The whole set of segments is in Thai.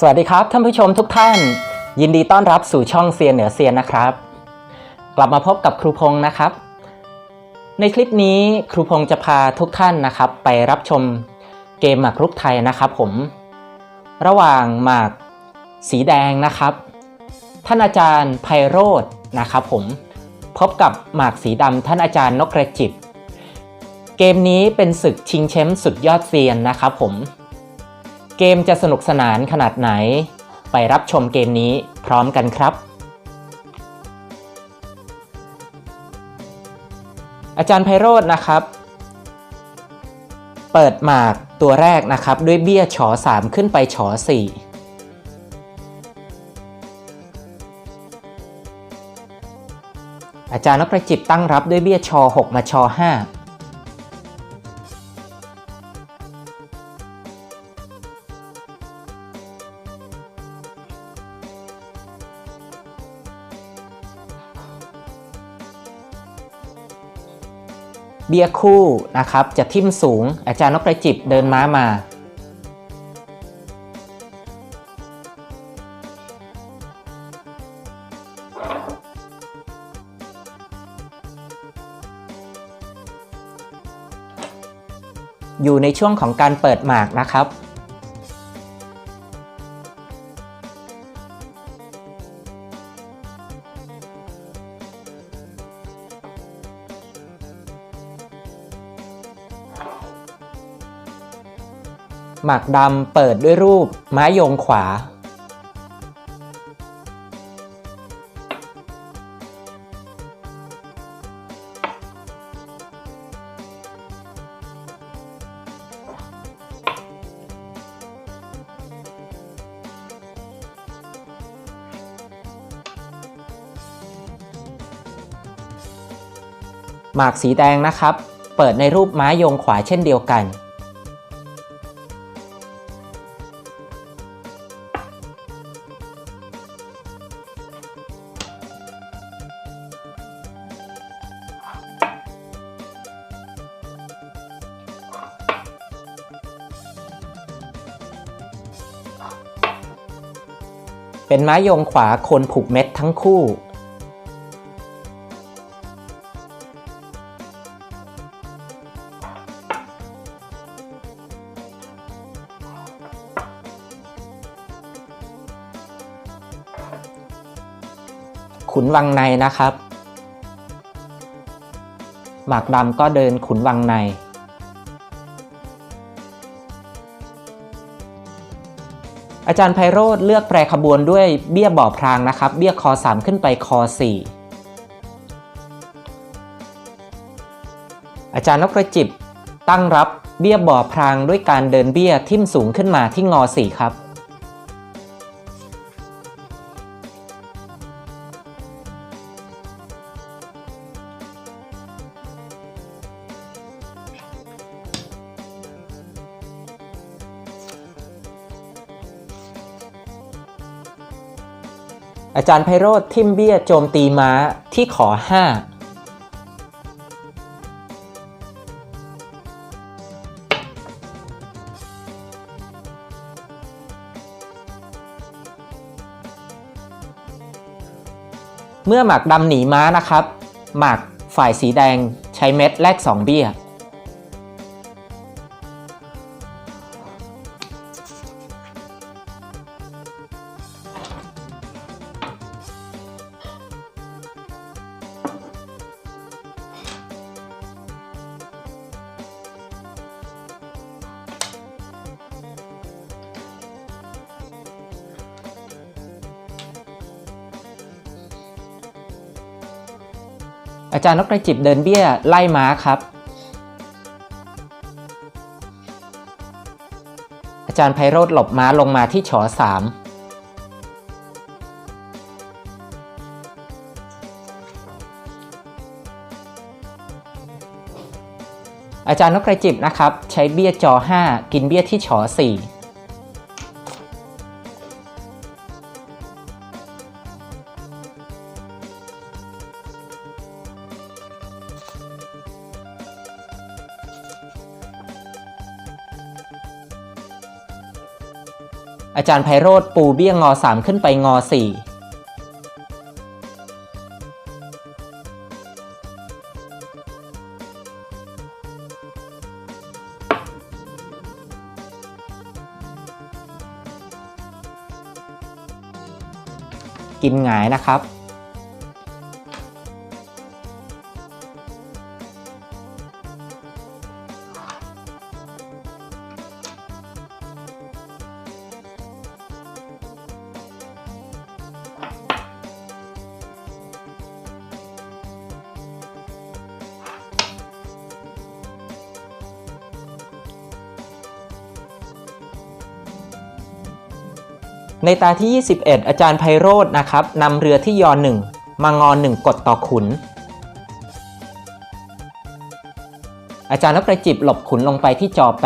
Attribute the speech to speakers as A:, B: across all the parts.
A: สวัสดีครับท่านผู้ชมทุกท่าน ยินดีต้อนรับสู่ช่องเซียนเหนือเซียนนะครับ กลับมาพบกับครูพงศ์นะครับ ในคลิปนี้ครูพงศ์จะพาทุกท่านนะครับ ไปรับชมเกมหมากรุกไทยนะครับ ผม ระหว่างหมากสีแดงนะครับ ท่านอาจารย์ไพโรธนะครับ ผมพบกับหมากสีดำท่านอาจารย์นกกระจิบเกมนี้เป็นศึกชิงแชมป์สุดยอดเซียนนะครับ ผม เกมจะสนุกสนานขนาดไหน ไปรับชมเกมนี้พร้อมกันครับ อาจารย์ไพโรจน์นะครับ เปิดหมากตัวแรกนะครับด้วยเบี้ยฉอ 3 ขึ้นไปฉอ 4อาจารย์นพประจิตตั้งรับด้วยเบี้ยชอ 6 มาชอ 5 เบี้ยคู่นะครับจะทิ่มสูงอาจารย์นกประจิบเดินม้ามา อยู่ในช่วงของการเปิดหมากนะครับ หมากดำเปิดด้วยรูปไม้โยงขวา หมากสีแดงนะครับ เปิดในรูปไม้โยงขวาเช่นเดียวกัน เป็นไม้ยงขวาคนผูกเม็ดทั้งคู่ ขุนวังในนะครับ หมากดำก็เดินขุนวังใน อาจารย์ไพโรธเลือกแปรขบวนด้วยเบี้ยบ่อพรางนะครับ เบี้ยคอ 3 ขึ้นไปคอ 4 อาจารย์นกกระจิบตั้งรับเบี้ยบ่อพรางด้วยการเดินเบี้ยทิ่มสูงขึ้นมาที่งอ 4 ครับ อาจารย์ไพโรธทิมเบี้ยโจมตีม้าที่ขอ 5 เมื่อหมากดำหนีม้านะครับ หมากฝ่ายสีแดงใช้เม็ดแลก2เบี้ย อาจารย์นกกระจิบเดินเบี้ยไล่ม้าครับ อาจารย์ไพโรธหลบม้าลงมาที่ฉอสามอาจารย์นกกระจิบนะครับ ใช้เบี้ยจอ 5 กินเบี้ยที่ฉอ4 จารย์ไพโรธปูเบี้ยงงอ 3 ขึ้นไปงอ 4กินหงายนะครับ ในตาที่ 21 อาจารย์ไพโรธนะครับนำเรือที่ยอ1มางอ1กดต่อขุน อาจารย์นกกระจิบหลบขุนลงไปที่จอ 8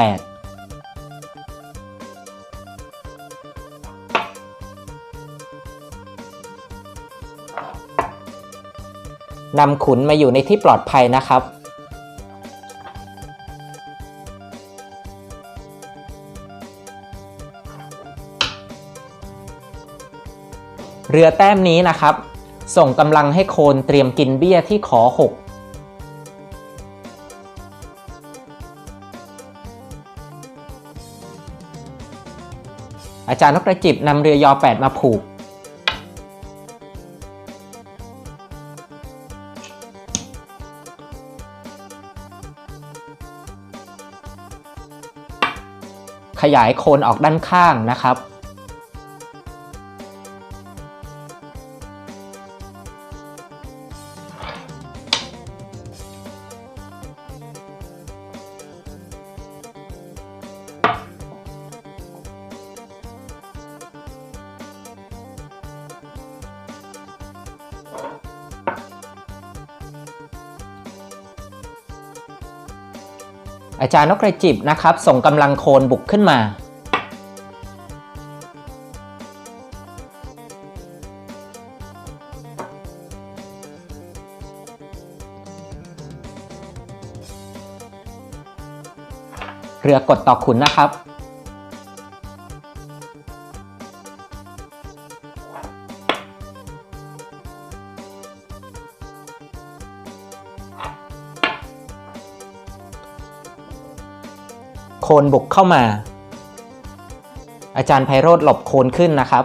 A: นำขุนมาอยู่ในที่ปลอดภัยนะครับ เรือแต้มนี้นะครับ ส่งกำลังให้โคนเตรียมกินเบี้ยที่ขอ 6อาจารย์นกกระจิบนำเรือยอ 8 มาผูก ขยายโคนออกด้านข้างนะครับ อาจารย์นกกระจิบนะครับ ส่งกำลังโคนบุกขึ้นมา เรือกดต่อขุนนะครับ คนบุกเข้ามา อาจารย์ไพโรธหลบโคนขึ้นนะครับ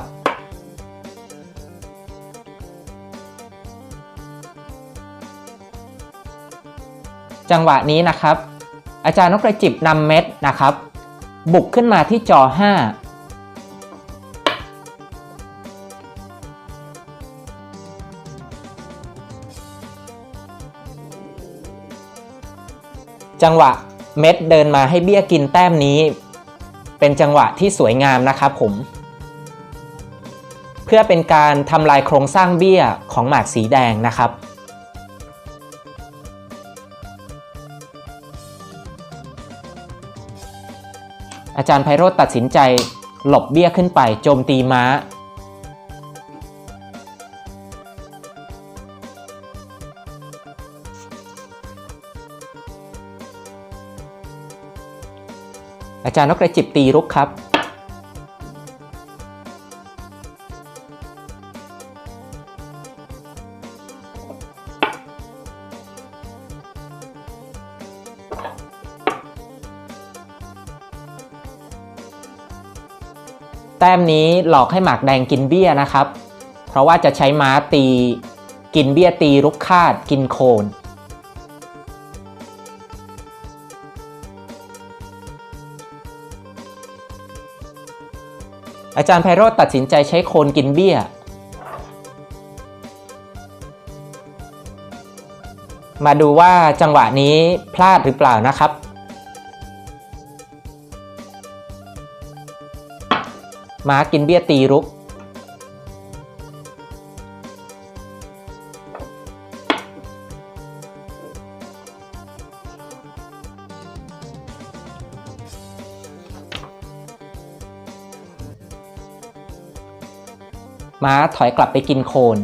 A: จังหวะนี้นะครับ อาจารย์นกกระจิบนำเม็ดนะครับ บุกขึ้นมาที่จอ 5จังหวะ เม็ดเดินมาให้เบี้ยกินแต้มนี้ เป็นจังหวะที่สวยงามนะครับผม เพื่อเป็นการทำลายโครงสร้างเบี้ยของหมากสีแดงนะครับ อาจารย์ไพโรธตัดสินใจหลบเบี้ยขึ้นไปโจมตีม้า อาจารย์นกกระจิบตีรุกครับ แต้มนี้หลอกให้หมากแดงกินเบี้ยนะครับ เพราะว่าจะใช้ม้าตี กินเบี้ยตีรุกคาดกินโคน อาจารย์ไพโรธตัดสินใจใช้โคนกินเบี้ย มาดูว่าจังหวะนี้พลาดหรือเปล่านะครับ ม้ากินเบี้ยตีรุก ม้าถอยกลับไปกินโคน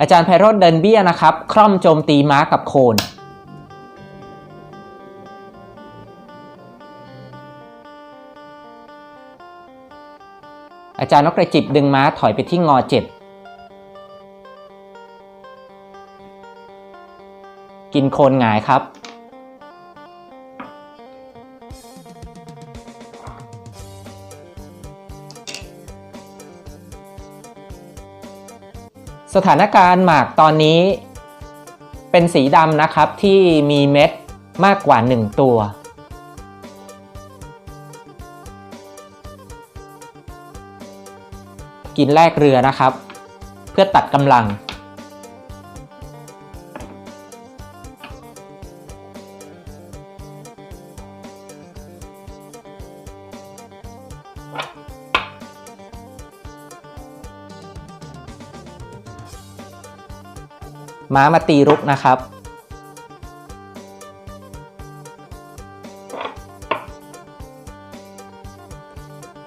A: อาจารย์ไพโรธเดินเบี้ยนะครับ คร่อมโจมตีม้ากับโคนอาจารย์นกกระจิบดึงม้าถอยไปที่งอเจ็ด กินโคนหงายครับ สถานการณ์หมากตอนนี้ เป็นสีดำนะครับที่มีเม็ดมากกว่า 1 ตัวกินแลกเรือนะครับ เพื่อตัดกำลัง ม้ามาตีรุกนะครับ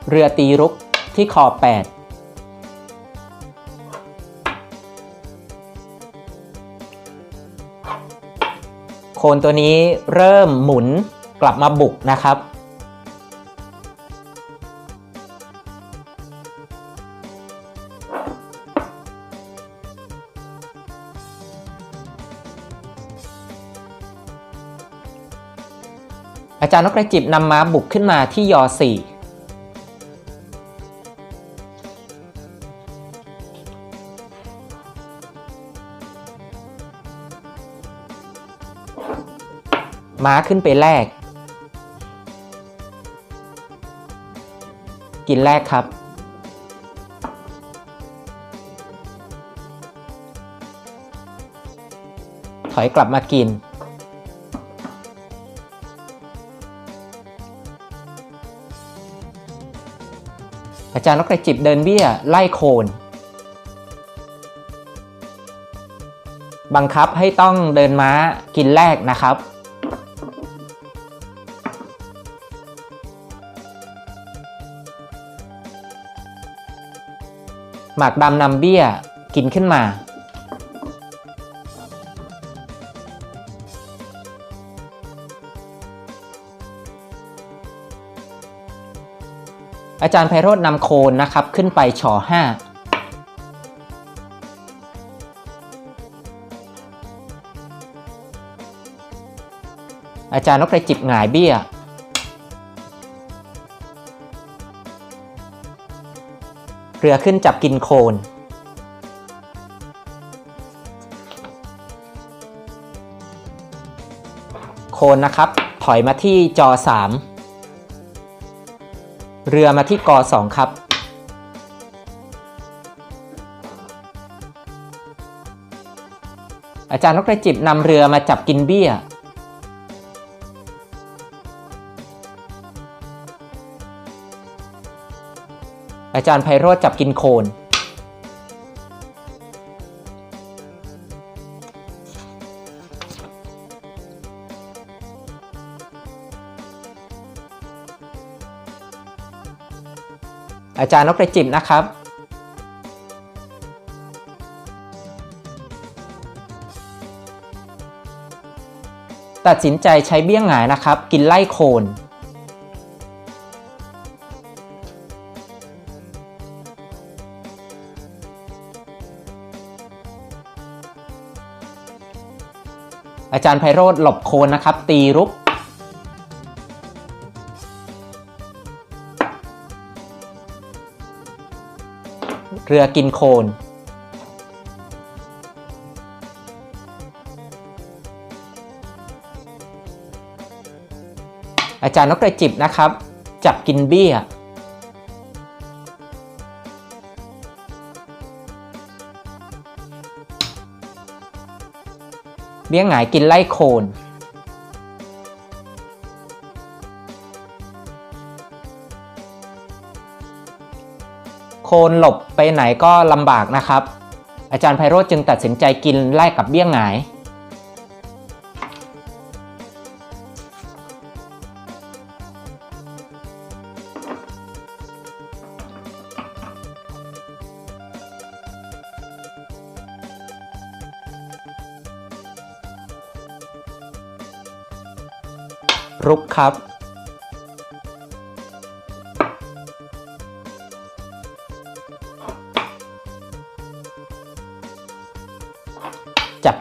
A: เรือตีรุกที่ขอบ8โคนตัวนี้เริ่มหมุนกลับมาบุกนะครับ อาจารย์นกกระจิบนำม้าบุกขึ้นมาที่ยอ4ม้าขึ้นไปแลก กินแรกครับ ถอยกลับมากิน อาจารย์นกกระจิบเดินเบี้ยไล่โคน บังคับให้ต้องเดินม้ากินแรกนะครับ หมากดำนำเบี้ยกินขึ้นมา อาจารย์ไพโรธนำโคนนะครับขึ้นไปชอห้าอาจารย์นกกระจิบหงายเบี้ย เรือขึ้นจับกินโคน โคนนะครับ ถอยมาที่จอ 3 เรือมาที่กอ2ครับ อาจารย์นกกระจิบนำเรือมาจับกินเบี้ย อาจารย์ไพโรธจับกินโคน จารย์นกกระจิบนะครับ ตัดสินใจใช้เบี้ยงหงายนะครับ กินไล่โคน อาจารย์ไพโรธหลบโคนนะครับ ตีรุก รือกินโคนอาจารย์นกกระจิบนะครับ จับกินเบี้ย เบี้ยหงายกินไล่โคน คนหลบไปไหนก็ลำบากนะครับ อาจารย์ไพโรธจึงตัดสินใจกินไล่กับเบี้ยงหงาย รุกครับ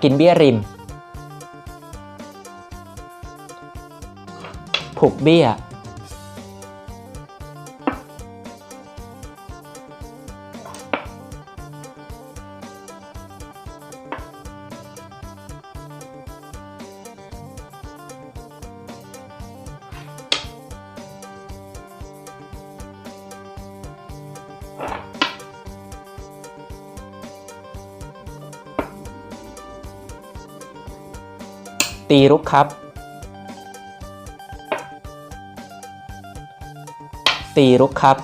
A: กินเบี้ยริม ผูกเบี้ย ตีรุกครับ ตีรุกครับ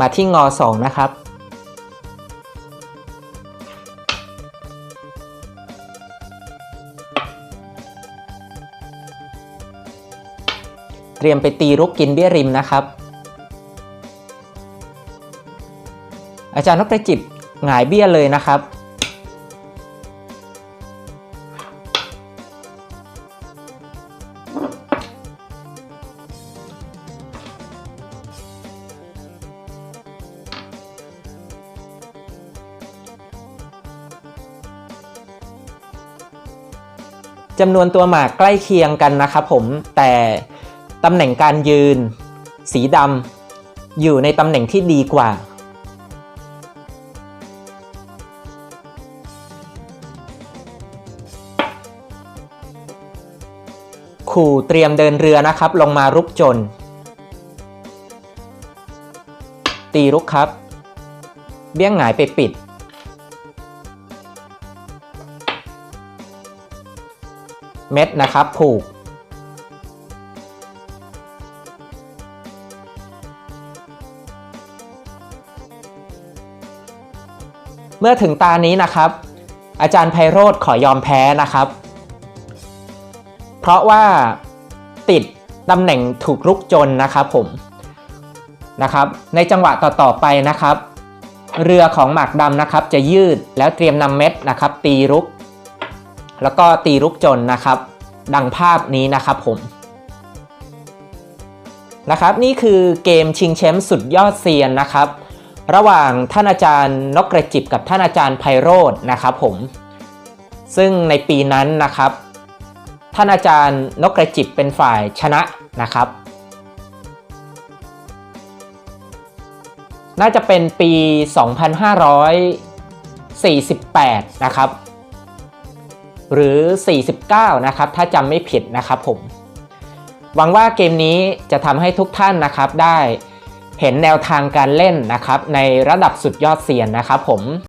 A: มาที่งอสองนะครับ เตรียมไปตีรุกกินเบี้ยริมนะครับ อาจารย์นกกระจิบหงายเบี้ยเลยนะครับ จำนวนตัวหมากใกล้เคียงกันนะครับผมแต่ตำแหน่งการยืน สีดำอยู่ในตำแหน่งที่ดีกว่า ขู่เตรียมเดินเรือนะครับ ลงมารุกจน ตีรุกครับ เบี้ยงหงายไปปิด เม็ดนะครับผูก เมื่อถึงตานี้นะครับ อาจารย์ไพโรธขอยอมแพ้นะครับ เพราะว่าติดตำแหน่งถูกรุกจนนะครับผมนะครับในจังหวะต่อๆไปนะครับ เรือของหมากดำนะครับ จะยืดแล้วเตรียมนำเม็ดนะครับ ตีรุก แล้วก็ตีรุกจนนะครับ ดังภาพนี้นะครับผมนะครับนี่คือเกมชิงแชมป์สุดยอดเซียนนะครับ ระหว่างท่านอาจารย์นกกระจิบกับท่านอาจารย์ไพโรจน์นะครับผมซึ่งในปีนั้นนะครับ ท่านอาจารย์นกกระจิบเป็นฝ่ายชนะนะครับ น่าจะเป็นปี 2548 นะครับ หรือ 49 นะครับ ถ้าจำไม่ผิดนะครับผม หวังว่าเกมนี้จะทำให้ทุกท่านนะครับได้เห็นแนวทางการเล่นนะครับในระดับสุดยอดเซียนนะครับผม